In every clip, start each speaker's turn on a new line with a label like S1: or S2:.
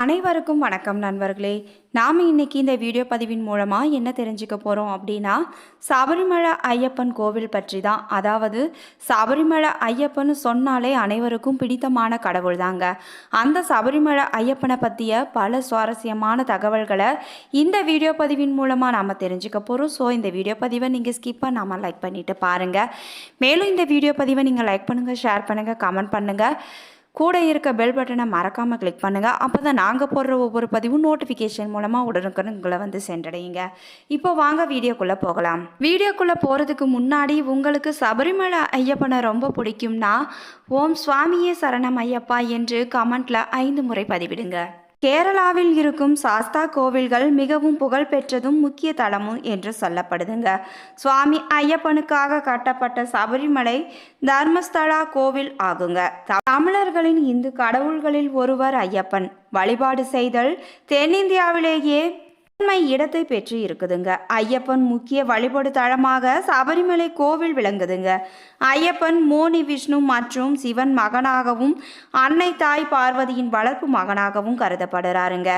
S1: அனைவருக்கும் வணக்கம் நண்பர்களே. நாம் இன்னைக்கு இந்த வீடியோ பதிவின் மூலமாக என்ன தெரிஞ்சுக்க போகிறோம் அப்படின்னா சபரிமலை ஐயப்பன் கோவில் பற்றி தான் அதாவது சபரிமலை ஐயப்பன் சொன்னாலே அனைவருக்கும் பிடித்தமான கடவுள் தாங்க அந்த சபரிமலை ஐயப்பனை பற்றிய பல சுவாரஸ்யமான தகவல்களை இந்த வீடியோ பதிவின் மூலமாக நாம் தெரிஞ்சுக்க போகிறோம் ஸோ இந்த வீடியோ பதிவை நீங்கள் ஸ்கிப்பாக நாம் லைக் பண்ணிவிட்டு பாருங்கள் மேலும் இந்த வீடியோ பதிவை நீங்கள் லைக் பண்ணுங்கள் ஷேர் பண்ணுங்கள் கமெண்ட் பண்ணுங்கள் கூட இருக்க பெல் பட்டனை மறக்காமல் கிளிக் பண்ணுங்கள் அப்போ தான் நாங்கள் போடுற ஒவ்வொரு பதிவும் நோட்டிஃபிகேஷன் மூலமாக உடனுக்குடன் உங்களை வந்து சென்றடையுங்க. இப்போ வாங்க வீடியோக்குள்ளே போகலாம். வீடியோக்குள்ளே போகிறதுக்கு முன்னாடி உங்களுக்கு சபரிமலை ஐயப்பனை ரொம்ப பிடிக்கும்னா ஓம் சுவாமியே சரணம் ஐயப்பா என்று கமெண்ட்டில் ஐந்து முறை பதிவிடுங்க. கேரளாவில் இருக்கும் சாஸ்தா கோவில்கள் மிகவும் புகழ்பெற்றதும் முக்கிய தலமும் என்று சொல்லப்படுதுங்க. சுவாமி ஐயப்பனுக்காக கட்டப்பட்ட சபரிமலை தர்மஸ்தலா கோவில் ஆகுங்க. தமிழர்களின் இந்து கடவுள்களில் ஒருவர் ஐயப்பன். வழிபாடு செய்தல் தென்னிந்தியாவிலேயே முதன்மை இடத்தை பெற்று இருக்குதுங்க. ஐயப்பன் முக்கிய வழிபாடு தளமாக சபரிமலை கோவில் விளங்குதுங்க. ஐயப்பன் மோனி விஷ்ணு மற்றும் சிவன் மகனாகவும் அன்னை தாய் பார்வதியின் வளர்ப்பு மகனாகவும் கருதப்படுறாருங்க.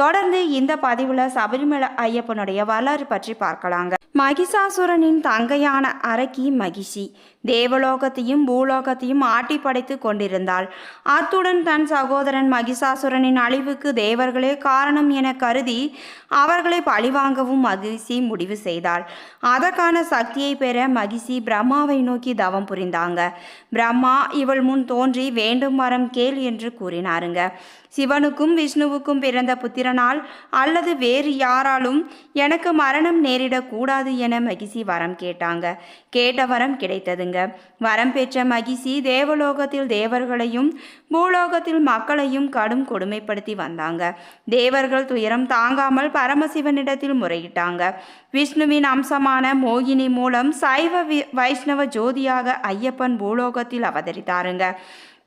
S1: தொடர்ந்து இந்த பதிவில் சபரிமலை ஐயப்பனுடைய வரலாறு பற்றி பார்க்கலாங்க. மகிஷாசுரனின் தங்கையான அரக்கி மகிஷி தேவலோகத்தையும் பூலோகத்தையும் ஆட்டி படைத்து கொண்டிருந்தாள். அத்துடன் தன் சகோதரன் மகிஷாசுரனின் அழிவுக்கு தேவர்களே காரணம் என கருதி அவர்களை பழிவாங்கவும் மகிஷி முடிவு செய்தாள். அதற்கான சக்தியை பெற மகிஷி பிரம்மாவை நோக்கி தவம் புரிந்தாங்க. பிரம்மா இவள் முன் தோன்றி வேண்டும் வரம் கேள் என்று கூறினாருங்க. சிவனுக்கும் விஷ்ணுவுக்கும் பிறந்த புத்திரனால் அல்லது வேறு யாராலும் எனக்கு மரணம் நேரிடக்கூடாது என மகிசி வரம் கேட்டாங்க. கேட்ட வரம் கிடைத்ததுங்க. வரம் பெற்ற மகிசி தேவலோகத்தில் தேவர்களையும் பூலோகத்தில் மக்களையும் கடும் கொடுமைப்படுத்தி வந்தாங்க. தேவர்கள் துயரம் தாங்காமல் பரமசிவனிடத்தில் முறையிட்டாங்க. விஷ்ணுவின் அம்சமான மோகினி மூலம் சைவ வி- வைஷ்ணவ ஜோதியாக ஐயப்பன் பூலோகத்தில் அவதரித்தாருங்க.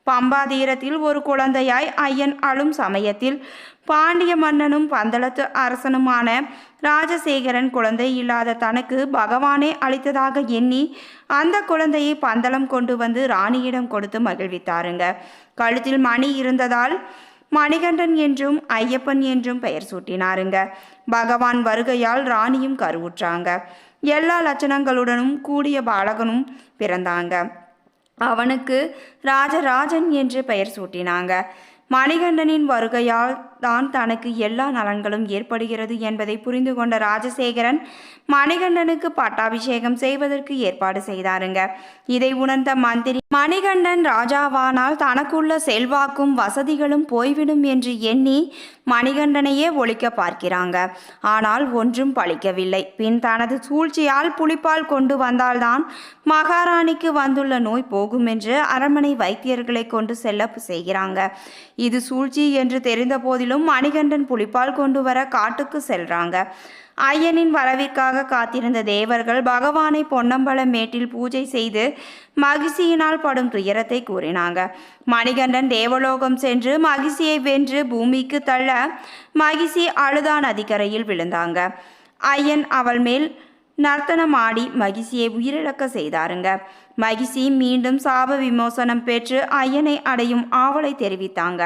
S1: பம்பாதீரத்தில் ஒரு குழந்தையாய் ஐயன் அழும் சமயத்தில் பாண்டிய மன்னனும் பந்தளத்து அரசனுமான ராஜசேகரன் குழந்தை இல்லாத தனக்கு பகவானே அளித்ததாக எண்ணி அந்த குழந்தையை பந்தளம் கொண்டு வந்து ராணியிடம் கொடுத்து மகிழ்வித்தாருங்க. கழுத்தில் மணி இருந்ததால் மணிகண்டன் என்றும் ஐயப்பன் என்றும் பெயர் சூட்டினாருங்க. பகவான் வருகையால் ராணியும் கருவுற்றாங்க. எல்லா லட்சணங்களுடனும் கூடிய பாலகனும் பிறந்தாங்க. அவனுக்கு ராஜராஜன் என்று பெயர் சூட்டினாங்க. மணிகண்டனின் வருகையால் தான் தனக்கு எல்லா நலன்களும் ஏற்படுகிறது என்பதை புரிந்து கொண்ட ராஜசேகரன் மணிகண்டனுக்கு பட்டாபிஷேகம் செய்வதற்கு ஏற்பாடு செய்தாருங்க. இதை உணர்ந்த மந்திரி மணிகண்டன் ராஜாவானால் தனக்குள்ள செல்வாக்கும் வசதிகளும் போய்விடும் என்று எண்ணி மணிகண்டனையே ஒழிக்க பார்க்கிறாங்க. ஆனால் ஒன்றும் பழிக்கவில்லை. பின் தனது சூழ்ச்சியால் புளிப்பால் கொண்டு வந்தால்தான் மகாராணிக்கு வந்துள்ள நோய் போகும் என்று அரண்மனை வைத்தியர்களை கொண்டு செல்ல செய்கிறாங்க. இது சூழ்ச்சி என்று தெரிந்த போதிலும் மணிகண்டன் புலிப்பால் கொண்டு வர காட்டுக்கு செல்றாங்க. ஐயனின் வரவிற்காக காத்திருந்த தேவர்கள் பகவானை பொன்னம்பலம் மேட்டில் பூஜை செய்து மகிழ்ச்சியினால் படும் துயரத்தை கூறினாங்க. மணிகண்டன் தேவலோகம் சென்று மகிழ்ச்சியை வென்று பூமிக்கு தள்ள மகிழ்ச்சி அழுதான் நதிக்கரையில் விழுந்தாங்க. ஐயன் அவள் மேல் நர்த்தனம் ஆடி மகிழ்ச்சியை உயிரிழக்க செய்தாருங்க. மகிழ்ச்சி மீண்டும் சாப விமோசனம் பெற்று ஐயனை அடையும் ஆவலை தெரிவித்தாங்க.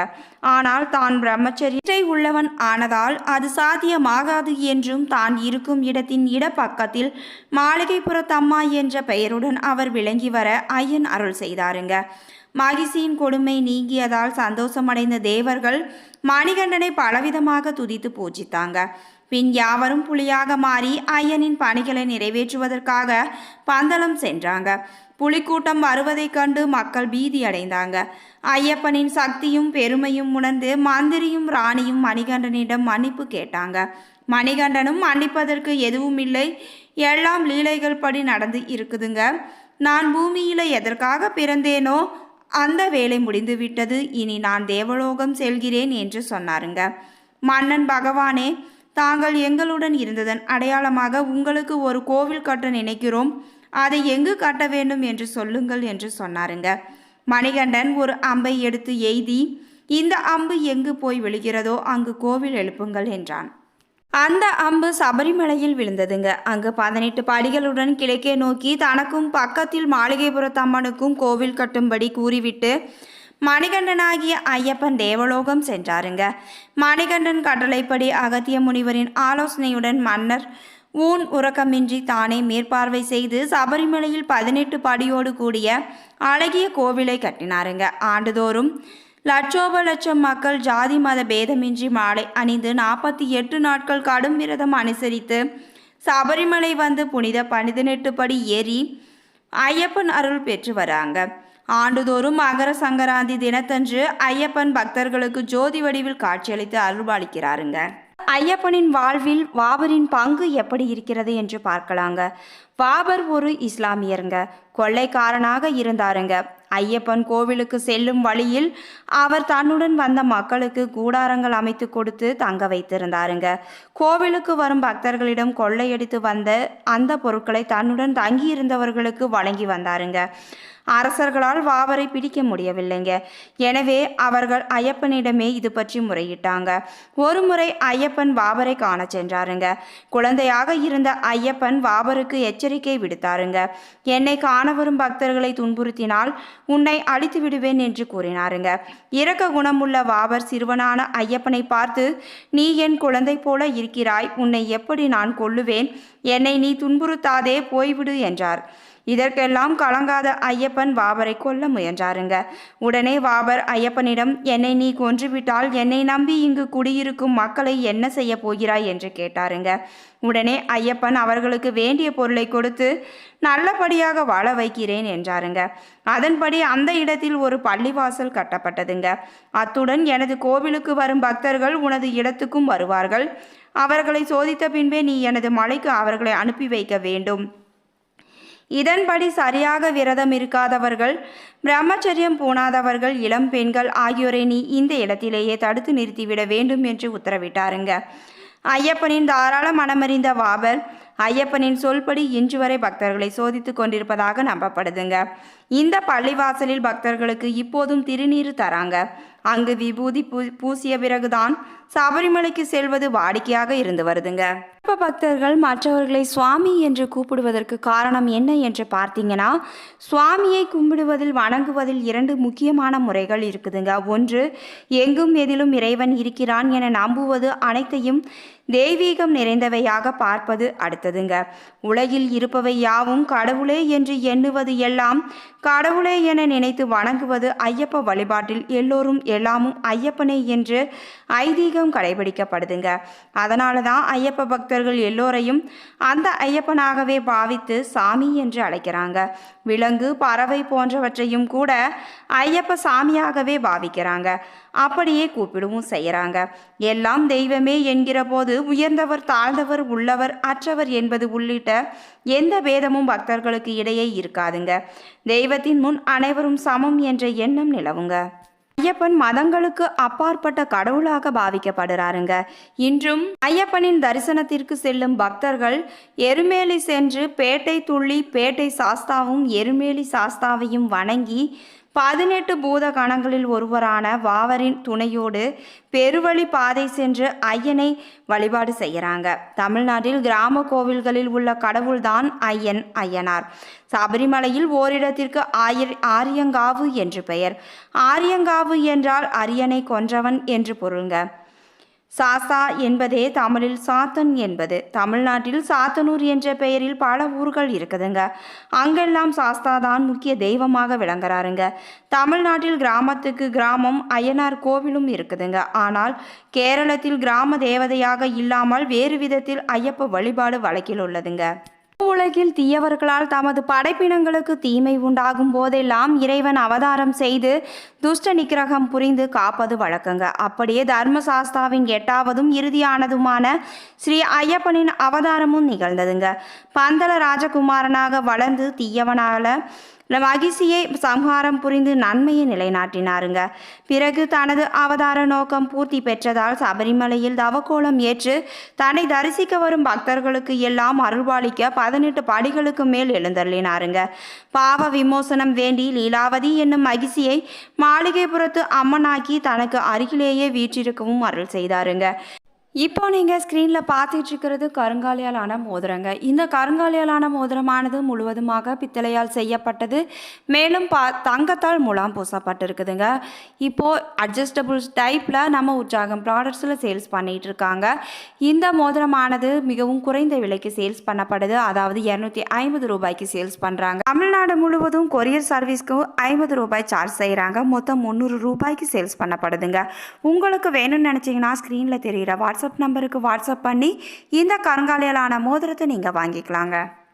S1: ஆனால் தான் பிரம்மச்சரியை உள்ளவன் ஆனதால் அது சாத்தியமாகாது என்றும் தான் இருக்கும் இடத்தின் இடப்பக்கத்தில் மாளிகைப்புறத்தம்மா என்ற பெயருடன் அவர் விளங்கி வர ஐயன் அருள் செய்தாருங்க. மகிழ்ச்சியின் கொடுமை நீங்கியதால் சந்தோஷமடைந்த தேவர்கள் மணிகண்டனை பலவிதமாக துதித்து பூஜித்தாங்க. பின் யாவரும் புலியாக மாறி ஐயனின் பணிகளை நிறைவேற்றுவதற்காக பந்தளம் சென்றாங்க. புலிக்கூட்டம் வருவதைக் கண்டு மக்கள் பீதி அடைந்தாங்க ஐயப்பனின் சக்தியும் பெருமையும் உணர்ந்து மந்திரியும் ராணியும் மணிகண்டனிடம் மன்னிப்பு கேட்டாங்க. மணிகண்டனும் மன்னிப்பதற்கு எதுவும் இல்லை. எல்லாம் லீலைகள் படி நடந்து இருக்குதுங்க. நான் பூமியில எதற்காக பிறந்தேனோ அந்த வேலை முடிந்து விட்டது. இனி நான் தேவலோகம் செல்கிறேன் என்று சொன்னாருங்க. மன்னன் பகவானே தாங்கள் எங்களுடன் இருந்ததன் அடையாளமாக உங்களுக்கு ஒரு கோவில் கட்ட நினைக்கிறோம். அதை எங்கு கட்ட வேண்டும் என்று சொல்லுங்கள் என்று சொன்னாருங்க. மணிகண்டன் ஒரு அம்பை எடுத்து எய்தி இந்த அம்பு எங்கு போய் விழுகிறதோ அங்கு கோவில் எழுப்புங்கள் என்றான். அந்த அம்பு சபரிமலையில் விழுந்ததுங்க. அங்கு பதினெட்டு படிகளுடன் கிழக்கே நோக்கி தனக்கும் பக்கத்தில் மாளிகைபுரத்தம்மனுக்கும் கோவில் கட்டும்படி கூறிவிட்டு மணிகண்டனாகிய ஐயப்பன் தேவலோகம் சென்றாருங்க. மணிகண்டன் கட்டளைப்படி அகத்திய முனிவரின் ஆலோசனையுடன் மன்னர் ஊன் உறக்கமின்றி தானே மேற்பார்வை செய்து சபரிமலையில் பதினெட்டு படியோடு கூடிய அழகிய கோவிலை கட்டினாருங்க. ஆண்டுதோறும் லட்சோப லட்சம் மக்கள் ஜாதி மத பேதமின்றி மாலை அணிந்து நாற்பத்தி எட்டு நாட்கள் கடும் விரதம் அனுசரித்து சபரிமலை வந்து புனித பதினெட்டு படி ஏறி ஐயப்பன் அருள் பெற்று வராங்க. ஆண்டுதோறும் மகர சங்கராந்தி தினத்தன்று ஐயப்பன் பக்தர்களுக்கு ஜோதி வடிவில் காட்சியளித்து அருள்பாலிக்கிறாருங்க. ஐயப்பனின் வாழ்வில் வாபரின் பங்கு எப்படி இருக்கிறது என்று பார்க்கலாங்க. வாபர் ஒரு இஸ்லாமியருங்க. கொள்ளைக்காரனாக இருந்தாருங்க. ஐயப்பன் கோவிலுக்கு செல்லும் வழியில் அவர் தன்னுடன் வந்த மக்களுக்கு கூடாரங்கள் அமைத்து கொடுத்து தங்க வைத்திருந்தாருங்க. கோவிலுக்கு வரும் பக்தர்களிடம் கொள்ளையடித்து வந்த அந்த பொருட்களை தன்னுடன் தங்கியிருந்தவர்களுக்கு வழங்கி வந்தாருங்க. அரசர்களால் வாவரை பிடிக்க முடியவில்லைங்க. எனவே அவர்கள் ஐயப்பனிடமே இது பற்றி முறையிட்டாங்க. ஒரு முறை ஐயப்பன் வாபரை காண சென்றாருங்க. குழந்தையாக இருந்த ஐயப்பன் வாபருக்கு எச்சரிக்கை விடுத்தாருங்க. என்னை காண வரும் பக்தர்களை துன்புறுத்தினால் உன்னை அழித்து விடுவேன் என்று கூறினாருங்க. இரக்க குணமுள்ள வாபர் சிறுவனான ஐயப்பனை பார்த்து நீ என் குழந்தை போல இருக்கிறாய். உன்னை எப்படி நான் கொல்லுவேன்? என்னை நீ துன்புறுத்தாதே போய்விடு என்றார். இதற்கெல்லாம் கலங்காத ஐயப்பன் வாபரை கொல்ல முயன்றாருங்க. உடனே வாபர் ஐயப்பனிடம் என்னை நீ கொன்றுவிட்டால் என்னை நம்பி இங்கு குடியிருக்கும் மக்களை என்ன செய்ய போகிறாய்? என்று கேட்டாருங்க. உடனே ஐயப்பன் அவர்களுக்கு வேண்டிய பொருளை கொடுத்து நல்லபடியாக வாழ வைக்கிறேன் என்றாருங்க. அதன்படி அந்த இடத்தில் ஒரு பள்ளிவாசல் கட்டப்பட்டதுங்க. அத்துடன் எனது கோவிலுக்கு வரும் பக்தர்கள் உனது இடத்துக்கும் வருவார்கள். அவர்களை சோதித்த பின்பே நீ எனது மலைக்கு அவர்களை அனுப்பி வைக்க வேண்டும். இதன்படி சரியாக விரதம் இருக்காதவர்கள் பிரம்மச்சரியம் பூணாதவர்கள் இளம் பெண்கள் ஆகியோரை நீ இந்த இடத்திலேயே தடுத்து நிறுத்திவிட வேண்டும் என்று உத்தரவிட்டாருங்க. ஐயப்பனின் தாராள மனமறிந்த வாபர் ஐயப்பனின் சொல்படி இன்று வரை பக்தர்களை சோதித்து கொண்டிருப்பதாக நம்பப்படுதுங்க. இந்த பள்ளிவாசலில் பக்தர்களுக்கு இப்போதும் திருநீர் தராங்க. அங்கு விபூதி பூ பூசிய பிறகுதான் சபரிமலைக்கு செல்வது வாடிக்கையாக இருந்து வருதுங்க. பக்தர்கள் மற்றவர்களை சுவாமி என்று கூப்பிடுவதற்கு காரணம் என்ன என்று பார்த்தீங்கன்னா சுவாமியை கும்பிடுவதில் வணங்குவதில் இரண்டு முக்கியமான முறைகள் இருக்குதுங்க. ஒன்று எங்கும் எதிலும் இறைவன் இருக்கிறான் என நம்புவது அனைத்தையும் தெய்வீகம் நிறைந்தவையாக பார்ப்பது அடுத்ததுங்க. உலகில் இருப்பவை யாவும் கடவுளே என்று எண்ணுவது எல்லாம் கடவுளே என நினைத்து வணங்குவது ஐயப்ப வழிபாட்டில் எல்லோரும் எல்லாமும் ஐயப்பனே என்று ஐதீகம் கடைபிடிக்கப்படுதுங்க. அதனால தான் ஐயப்ப பக்தர்கள் எல்லோரையும் அந்த ஐயப்பனாகவே பாவித்து சாமி என்று அழைக்கிறாங்க. விலங்கு பறவை போன்றவற்றையும் கூட ஐயப்ப சாமியாகவே பாவிக்கிறாங்க. அப்படியே கூப்பிடவும் செய்கிறாங்க எல்லாம் தெய்வமே என்கிற போது உயர்ந்தவர் தாழ்ந்தவர் உள்ளவர் அற்றவர் என்பது உள்ளிட்ட எந்த பேதமும் பக்தர்களுக்கு இடையே இருக்காதுங்க. தெய்வத்தின் முன் அனைவரும் சமம் என்ற எண்ணம் நிலவுங்க. ஐயப்பன் மதங்களுக்கு அப்பாற்பட்ட கடவுளாக பாவிக்கப்படுறாருங்க. இன்றும் ஐயப்பனின் தரிசனத்திற்கு செல்லும் பக்தர்கள் எருமேலி சென்று பேட்டை துள்ளி பேட்டை சாஸ்தாவும் எருமேலி சாஸ்தாவையும் வணங்கி பதினெட்டு பூத கணங்களில் ஒருவரான வாவரின் துணையோடு பெருவழி பாதை சென்று ஐயனை வழிபாடு செய்கிறாங்க. தமிழ்நாட்டில் கிராம கோவில்களில் உள்ள கடவுள்தான் ஐயன் ஐயனார். சபரிமலையில் ஓரிடத்திற்கு ஆயர் ஆரியங்காவு என்று பெயர். ஆரியங்காவு என்றால் அரியனை கொன்றவன் என்று பொருள்ங்க சாசா என்பதே தமிழில் சாத்தன் என்பது. தமிழ்நாட்டில் சாத்தனூர் என்ற பெயரில் பல ஊர்கள் இருக்குதுங்க. அங்கெல்லாம் சாஸ்தா தான் முக்கிய தெய்வமாக விளங்குறாருங்க. தமிழ்நாட்டில் கிராமத்துக்கு கிராமம் அய்யனார் கோவிலும் இருக்குதுங்க. ஆனால் கேரளத்தில் கிராம தேவதையாக இல்லாமல் வேறு விதத்தில் ஐயப்ப வழிபாடு வழக்கில் உள்ளதுங்க. உலகில் தீயவர்களால் தமது படைப்பினங்களுக்கு தீமை உண்டாகும் போதெல்லாம் இறைவன் அவதாரம் செய்து துஷ்ட நிக்கிரகம் புரிந்து காப்பது வழக்கங்க. அப்படியே தர்மசாஸ்தாவின் எட்டாவதும் இறுதியானதுமான ஸ்ரீ ஐயப்பனின் அவதாரமும் நிகழ்ந்ததுங்க. பந்தள ராஜகுமாரனாக வளர்ந்து தீயவனால மகிழ்ச்சியை சம்ஹாரம் புரிந்து நன்மையை நிலைநாட்டினாருங்க. பிறகு தனது அவதார நோக்கம் பூர்த்தி பெற்றதால் சபரிமலையில் தவக்கோலம் ஏற்று தன்னை தரிசிக்க வரும் பக்தர்களுக்கு எல்லாம் அருள்பாலிக்க பதினெட்டு படிகளுக்கு மேல் எழுந்தருளினாருங்க. பாவ விமோசனம் வேண்டி லீலாவதி என்னும் மகிழ்ச்சியை மாளிகைபுரத்து அம்மனாக்கி தனக்கு அருகிலேயே வீற்றிருக்கவும் அருள் செய்தாருங்க. இப்போ நீங்கள் ஸ்க்ரீனில் பார்த்துட்டு இருக்கிறது கருங்காலியாலான மோதிரங்க. இந்த கருங்காலியாலான மோதிரமானது முழுவதுமாக பித்தளையால் செய்யப்பட்டது. மேலும் பா தங்கத்தால் முலாம் பூசப்பட்டிருக்குதுங்க. இப்போது அட்ஜஸ்டபுள் டைப்பில் நம்ம உற்சாகம் ப்ராடக்ட்ஸில் சேல்ஸ் பண்ணிகிட்டு இருக்காங்க இந்த மோதிரமானது மிகவும் குறைந்த விலைக்கு சேல்ஸ் பண்ணப்படுது. அதாவது இரநூத்தி ஐம்பது ரூபாய்க்கு சேல்ஸ் பண்ணுறாங்க தமிழ்நாடு முழுவதும் கொரியர் சர்வீஸ்க்கு ஐம்பது ரூபாய் சார்ஜ் செய்கிறாங்க மொத்தம் முந்நூறு ரூபாய்க்கு சேல்ஸ் பண்ணப்படுதுங்க. உங்களுக்கு வேணும்னு நினச்சிங்கன்னா ஸ்க்ரீனில் தெரிகிற வாட்ஸ்அப் நம்பருக்கு வாட்ஸ்அப் பண்ணி இந்த கருங்காலையிலான மோதிரத்தை நீங்கள் வாங்கிக்கலாங்க.